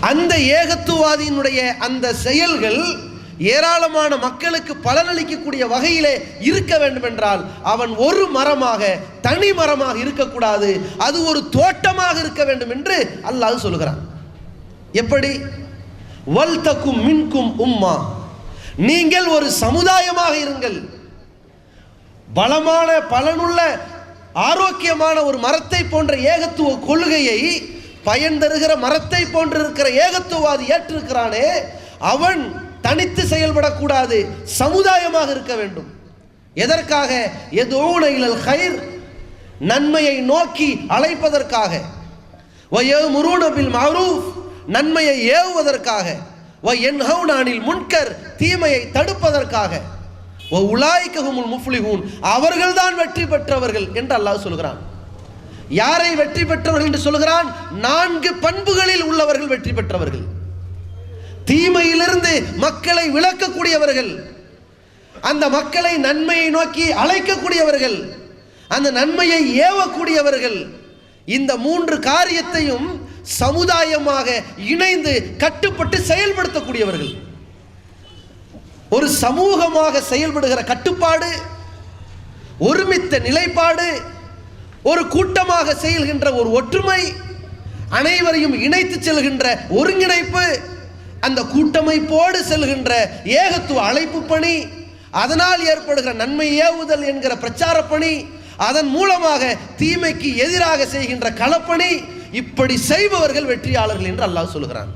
அந்த ஏகத்துவாதியினுடைய அந்த செயல்கள் ஏராளமான மக்களுக்கு பலனளிக்கக்கூடிய வகையிலே இருக்க வேண்டும் என்றால் அவன் ஒரு மரமாக தனி மரமாக இருக்கக்கூடாது. அது ஒரு தோட்டமாக இருக்க வேண்டும் என்று அல்லாஹ் சொல்கிறான். எப்படி? வல் தக்கும் மின்கும் உம்மா. நீங்கள் ஒரு சமுதாயமாக இருங்கள். பலமான பலனுள்ள ஆரோக்கியமான ஒரு மரத்தை போன்ற ஏகத்துவ கொள்கையை பயன் தருகிற மரத்தை போன்றிருக்கிற ஏகத்துவாதி ஏற்றிருக்கிறானே அவன் தனித்து செயல்படக்கூடாது சமுதாயமாக இருக்க வேண்டும். எதற்காக? எதோன இலல் ஹைர் நன்மையை நோக்கி அழைப்பதற்காக. வயமுருன பில் நன்மையை ஏவுவதற்காக. வ முன்கர்? தீமையை தடுப்பதற்காக. வ உலாய்க்கஹுமுல் அவர்கள்தான் வெற்றி பெற்றவர்கள் என்று அல்லாஹ் சொல்கிறான். யாரை வெற்றி பெற்றவர்கள் என்று சொல்கிறான் நான்கு பண்புகளில் உள்ளவர்கள் வெற்றி பெற்றவர்கள். தீமையிலிருந்து மக்களை விளக்கக்கூடியவர்கள் அந்த மக்களை நன்மையை நோக்கி அழைக்கக்கூடியவர்கள். அந்த நன்மையை ஏவக்கூடியவர்கள். இந்த மூன்று காரியத்தையும் சமுதாயமாக இணைந்து கட்டுப்பட்டு செயல்படுத்தக்கூடியவர்கள். ஒரு சமூகமாக செயல்படுகிற கட்டுப்பாடு ஒருமித்த நிலைப்பாடு ஒரு கூட்டமாக செயல்கின்ற ஒரு ஒற்றுமை அனைவரையும் இணைத்து செல்கின்ற ஒருங்கிணைப்பு அந்த கூட்டமைப்போடு செல்கின்ற ஏகத்துவ அழைப்பு பணி அதனால் ஏற்படுகிற நன்மை ஏவுதல் என்கிற பிரச்சார பணி அதன் மூலமாக தீமைக்கு எதிராக செய்கின்ற களப்பணி இப்படி செய்பவர்கள் வெற்றியாளர்கள் என்று அல்லாஹ் சொல்கிறான்